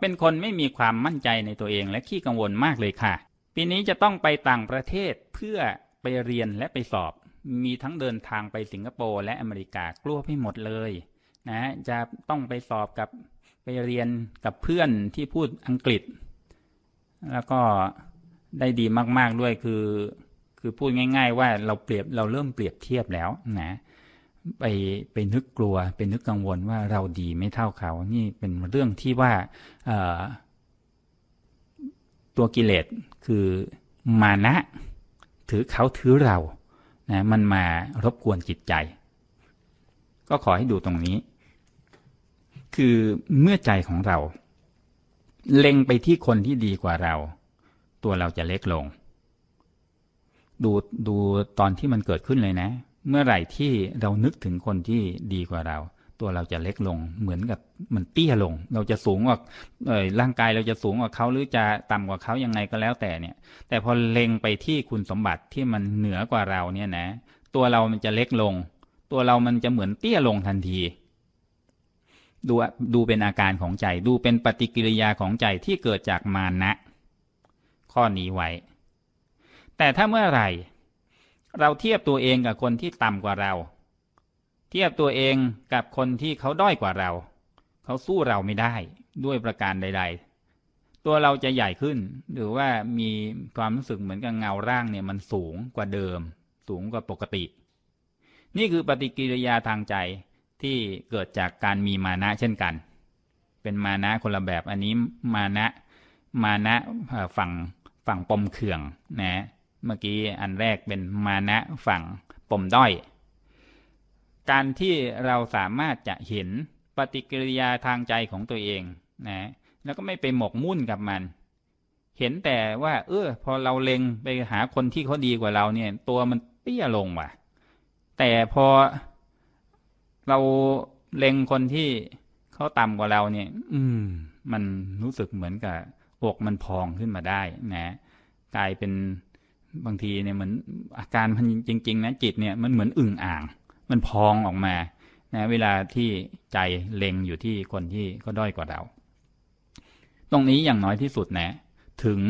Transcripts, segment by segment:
เป็นคนไม่มีความมั่นใจในตัวเองและขี้กังวลมากเลยค่ะ ปีนี้จะต้องไปต่างประเทศเพื่อไปเรียนและไปสอบ มีทั้งเดินทางไปสิงคโปร์และอเมริกากลัวไปหมดเลยนะจะต้องไปสอบกับไปเรียนกับเพื่อนที่พูดอังกฤษ แล้วก็ได้ดีมาก ๆด้วยคือ คือพูดง่าย ๆ ว่าเราเปรียบเราเริ่มเปรียบเทียบแล้วนะ ไปไปนึกกลัวไปนึกกังวลว่าเราดีไม่เท่าเขา นี่เป็นเรื่องที่ว่าตัวกิเลสคือมานะ ถือเขาถือเรานะมันมารบกวนจิตใจ ก็ขอให้ดูตรงนี้ คือเมื่อใจของเรา เล็งไปที่คนที่ดีกว่าเรา ตัวเราจะเล็กลง ดูดูตอนที่มันเกิดขึ้นเลยนะ เมื่อไหร่ที่เรานึกถึงคนที่ดีกว่าเรา ตัวเราจะเล็กลงเหมือนกับมันเตี้ยลง เราจะสูงกว่าร่างกายเราจะสูงกว่าเขาหรือจะต่ำกว่าเขายังไงก็แล้วแต่เนี่ย แต่พอเล็งไปที่คุณสมบัติที่มันเหนือกว่าเราเนี่ยนะ ตัวเรามันจะเล็กลง ตัวเรามันจะเหมือนเตี้ยลงทันที ดูดูเป็นอาการของใจ ดูเป็นปฏิกิริยาของใจที่เกิดจากมานะ ข้อนี้ไว้ แต่ถ้าเมื่อไหร่ เราเทียบตัวเองกับคนที่ต่ำกว่าเรา เทียบตัวเองกับคนที่เขาด้อยกว่าเรา เขาสู้เราไม่ได้ด้วยประการใด ๆ ตัวเราจะใหญ่ขึ้น หรือว่ามีความรู้สึกเหมือนกับเงาร่างเนี่ยมันสูงกว่าเดิม สูงกว่าปกติ นี่คือปฏิกิริยาทางใจที่เกิดจากการมีมานะเช่นกัน เป็นมานะคนละแบบอันนี้มานะมานะฝั่งฝั่งปมเขื่องนะ เมื่อกี้อันแรกเป็นมานะฝั่งปมด้อย การที่เราสามารถจะเห็นปฏิกิริยาทางใจของตัวเองนะแล้วก็ไม่ไปหมกมุ่นกับมัน เห็นแต่ว่า เออพอเราเล็งไปหาคนที่เขาดีกว่าเราเนี่ย ตัวมันเตี้ยลงว่ะ แต่พอเราเล็งคนที่เขาต่ำกว่าเราเนี่ย อืม มันรู้สึกเหมือนกับอกมันพองขึ้นมาได้นะ กลายเป็น บางทีเนี่ยเหมือนอาการมันจริง ๆ นะจิตเนี่ยมันเหมือนอึ่งอ่าง มันพองออกมานะเวลาที่ใจเล็งอยู่ที่คนที่ก็ด้อยกว่าเรา ตรงนี้อย่างน้อยที่สุดนะ ถึง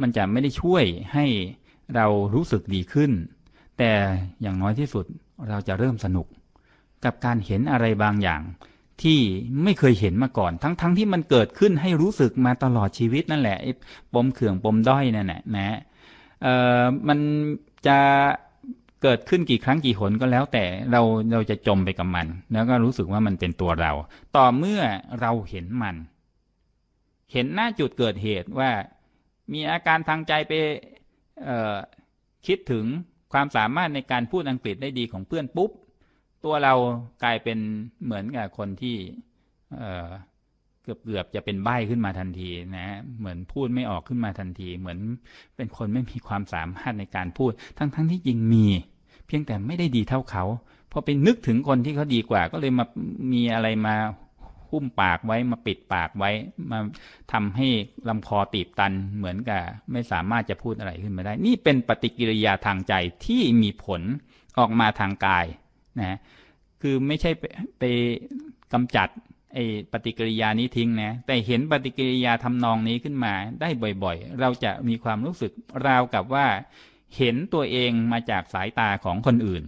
มันจะไม่ได้ช่วยให้เรารู้สึกดีขึ้น แต่อย่างน้อยที่สุดเราจะเริ่มสนุก กับการเห็นอะไรบางอย่าง ที่ไม่เคยเห็นมาก่อน ทั้งๆทที่มันเกิดขึ้นให้รู้สึกมาตลอดชีวิตนั่นแหละปมเขื่องปมด้อยนั่นแหละนะ เอ่อมันจะเกิดขึ้นกี่ครั้งกี่หนก็แล้วแต่เราเราจะจมไปกับมัน แล้วก็รู้สึกว่ามันเป็นตัวเรา ต่อเมื่อเราเห็นมัน เห็นหน้าจุดเกิดเหตุว่ามีอาการทางใจไปคิดถึงความสามารถในการพูดอังกฤษได้ดีของเพื่อนปุ๊บ ตัวเรากลายเป็นเหมือนกับคนที่ เกือบเกือบจะเป็นใบ้ขึ้นมาทันทีนะ เหมือนพูดไม่ออกขึ้นมาทันที เหมือนเป็นคนไม่มีความสามารถในการพูด ทั้งๆทที่จริงมี เพียงแต่ไม่ได้ดีเท่าเขาพอไปนึกถึงคนที่เขาดีกว่า ก็เลยมามีอะไรมาหุ้มปากไว้มาปิดปากไว้ มาทำให้ลำคอตีบตันเหมือนกับไม่สามารถจะพูดอะไรขึ้นมาได้ นี่เป็นปฏิกิริยาทางใจที่มีผลออกมาทางกายนะคือไม่ใช่ไปไปกำจัด ไอ้ปฏิกิริยานี้ทิ้งนะ แต่เห็นปฏิกิริยาทำนองนี้ขึ้นมาได้บ่อยๆ เราจะมีความรู้สึกราวกับว่า เห็นตัวเองมาจากสายตาของคนอื่น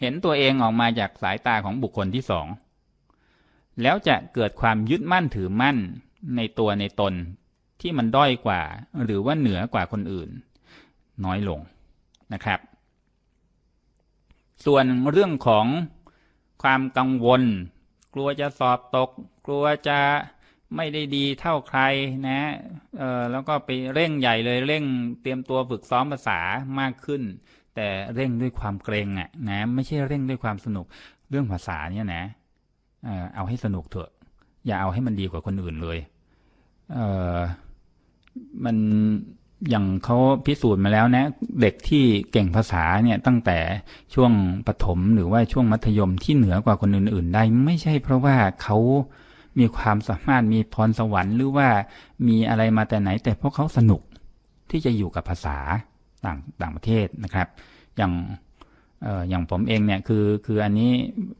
เห็นตัวเองออกมาจากสายตาของบุคคลที่สอง แล้วจะเกิดความยึดมั่นถือมั่นในตัวในตนที่มันด้อยกว่า หรือว่าเหนือกว่าคนอื่น น้อยลงนะครับ ส่วนเรื่องของความกังวล กลัวจะสอบตก กลัวจะไม่ได้ดีเท่าใครนะเออแล้วก็ไปเร่งใหญ่เลยเร่งเตรียมตัวฝึกซ้อมภาษามากขึ้น แต่เร่งด้วยความเกรงอะนะไม่ใช่เร่งด้วยความสนุกเรื่องภาษาเนี่ยนะเออเอาให้สนุกเถอะ อย่าเอาให้มันดีกว่าคนอื่นเลยเออมัน อย่างเขาพิสูจน์มาแล้วนะ เด็กที่เก่งภาษาเนี่ยตั้งแต่ช่วงปฐมหรือว่าช่วงมัธยมที่เหนือกว่าคนอื่น ๆ ได้ไม่ใช่เพราะว่าเขามีความสามารถมีพรสวรรค์ หรือว่ามีอะไรมาแต่ไหน แต่เพราะเขาสนุกที่จะอยู่กับภาษาต่างต่างประเทศนะครับ อย่างออย่างผมเองเนี่ยคือคืออันนี้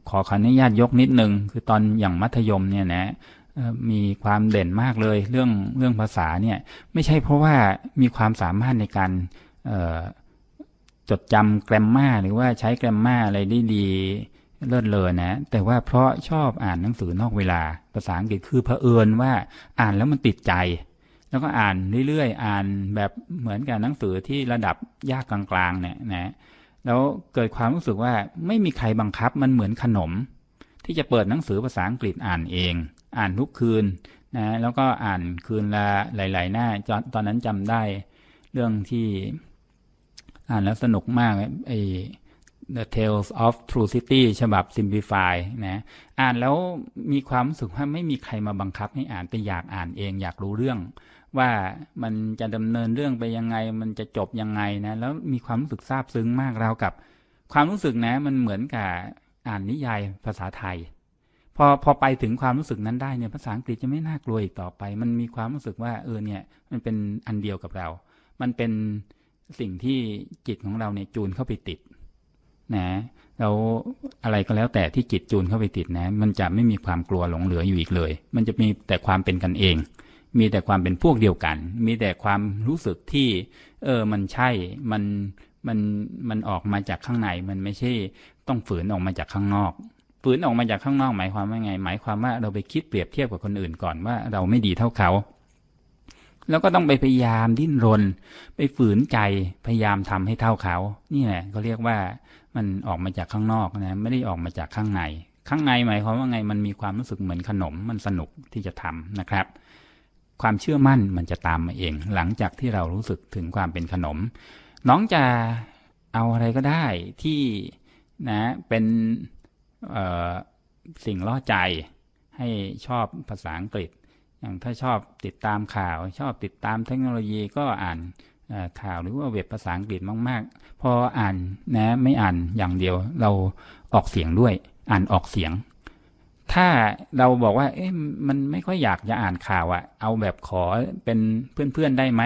ขอขออนุญาตยกนิดนึง คือตอนอย่างมัธยมเนี่ยนะ มีความเด่นมากเลยเรื่องเรื่องภาษาเนี่ยไม่ใช่เพราะว่ามีความสามารถในการจดจำแกรมมาหรือว่าใช้แกรมมาอะไรได้ดีเลิศเลอนะ แต่ว่าเพราะชอบอ่านหนังสือนอกเวลา ภาษาอังกฤษคือเผอิญว่าอ่านแล้วมันติดใจ แล้วก็อ่านเรื่อยๆ อ่านแบบเหมือนกับหนังสือที่ระดับยากกลางๆเนี่ยนะแล้วเกิดความรู้สึกว่าไม่มีใครบังคับมันเหมือนขนม ที่จะเปิดหนังสือภาษาอังกฤษอ่านเอง อ่านทุกคืนนะแล้วก็อ่านคืนละหลาย ๆ หน้าตอนตอนนั้นจำได้เรื่องที่อ่านแล้วสนุกมากไอ้ The Tales of True City ฉบับ Simplify นะอ่านแล้วมีความรู้สึกว่าไม่มีใครมาบังคับให้อ่านแต่อยากอ่านเองอยากรู้เรื่อง ว่ามันจะดำเนินเรื่องไปยังไง มันจะจบยังไงนะ แล้วมีความรู้สึกซาบซึ้งมากราวกับ ความรู้สึกนะ มันเหมือนกับอ่านนิยายภาษาไทย พอพอไปถึงความรู้สึกนั้นได้เนี่ยภาษาอังกฤษจะไม่น่ากลัวอีกต่อไป มันมีความรู้สึกว่าเออเนี่ยมันเป็นอันเดียวกับเรา มันเป็นสิ่งที่จิตของเราเนี่ยจูนเข้าไปติดนะแล้วอะไรก็แล้วแต่ที่จิตจูนเข้าไปติดนะ มันจะไม่มีความกลัวหลงเหลืออยู่อีกเลย มันจะมีแต่ความเป็นกันเอง มีแต่ความเป็นพวกเดียวกัน มีแต่ความรู้สึกที่เออมันใช่มันมันมันออกมาจากข้างในมันไม่ใช่ต้องฝืนออกมาจากข้างนอก ฝืนออกมาจากข้างนอกหมายความว่าไง หมายความว่าเราไปคิดเปรียบเทียบกับคนอื่นก่อนว่าเราไม่ดีเท่าเขา แล้วก็ต้องไปพยายามดิ้นรน ไปฝืนใจพยายามทำให้เท่าเขา นี่แหละเขาเรียกว่ามันออกมาจากข้างนอกนะไม่ได้ออกมาจากข้างใน ข้างในหมายความว่าไงมันมีความรู้สึกเหมือนขนมมันสนุกที่จะทำนะครับความเชื่อมั่นมันจะตามมาเอง หลังจากที่เรารู้สึกถึงความเป็นขนม น้องจะเอาอะไรก็ได้ที่นะเป็น สิ่งล่อใจให้ชอบภาษาอังกฤษ อย่างถ้าชอบติดตามข่าว ชอบติดตามเทคโนโลยีก็อ่านข่าวหรือว่าเว็บภาษาอังกฤษมาก ๆ พออ่านนะไม่อ่านอย่างเดียวเราออกเสียงด้วย อ่านออกเสียง ถ้าเราบอกว่า เอ๊ะมันไม่ค่อยอยากจะอ่านข่าวอะเอาแบบขอเป็นเพื่อนๆได้ไหม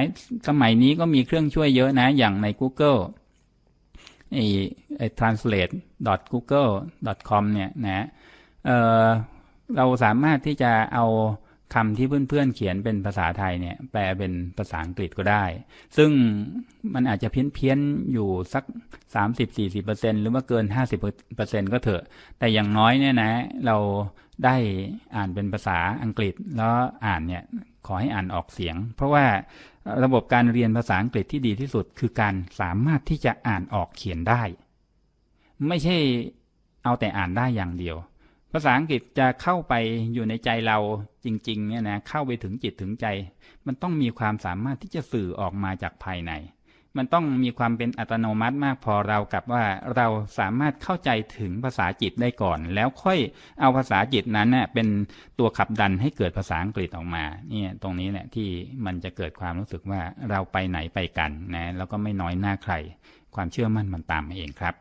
สมัยนี้ก็มีเครื่องช่วยเยอะนะ อย่างใน Google ไอ้ไอ้ translate google com เนี่ยนะเออเราสามารถที่จะเอาคำที่เพื่อนๆเขียนเป็นภาษาไทยเนี่ย แปลเป็นภาษาอังกฤษก็ได้ ซึ่งมันอาจจะเพี้ยนๆอยู่สัก 30-40%หรือว่าเกิน 50%ก็เถอะ แต่อย่างน้อยเนี่ยนะ เราได้อ่านเป็นภาษาอังกฤษแล้วอ่านเนี่ยขอให้อ่านออกเสียง เพราะว่า ระบบการเรียนภาษาอังกฤษที่ดีที่สุด คือการสามารถที่จะอ่านออกเขียนได้ ไม่ใช่เอาแต่อ่านได้อย่างเดียว ภาษาอังกฤษจะเข้าไปอยู่ในใจเราจริงๆเนี่ยนะเข้าไปถึงจิตถึงใจ มันต้องมีความสามารถที่จะสื่อออกมาจากภายใน มันต้องมีความเป็นอัตโนมัติมากพอเรากับว่าเราสามารถเข้าใจถึงภาษาจิตได้ก่อน แล้วค่อยเอาภาษาจิตนั้นเน่ยเป็นตัวขับดันให้เกิดภาษาอังกฤษออกมาเนี่ยตรงนี้แหละที่มันจะเกิดความรู้สึกว่าเราไปไหนไปกันนะแล้วก็ไม่น้อยหน้าใคร ความเชื่อมั่นมันตามมาเองครับ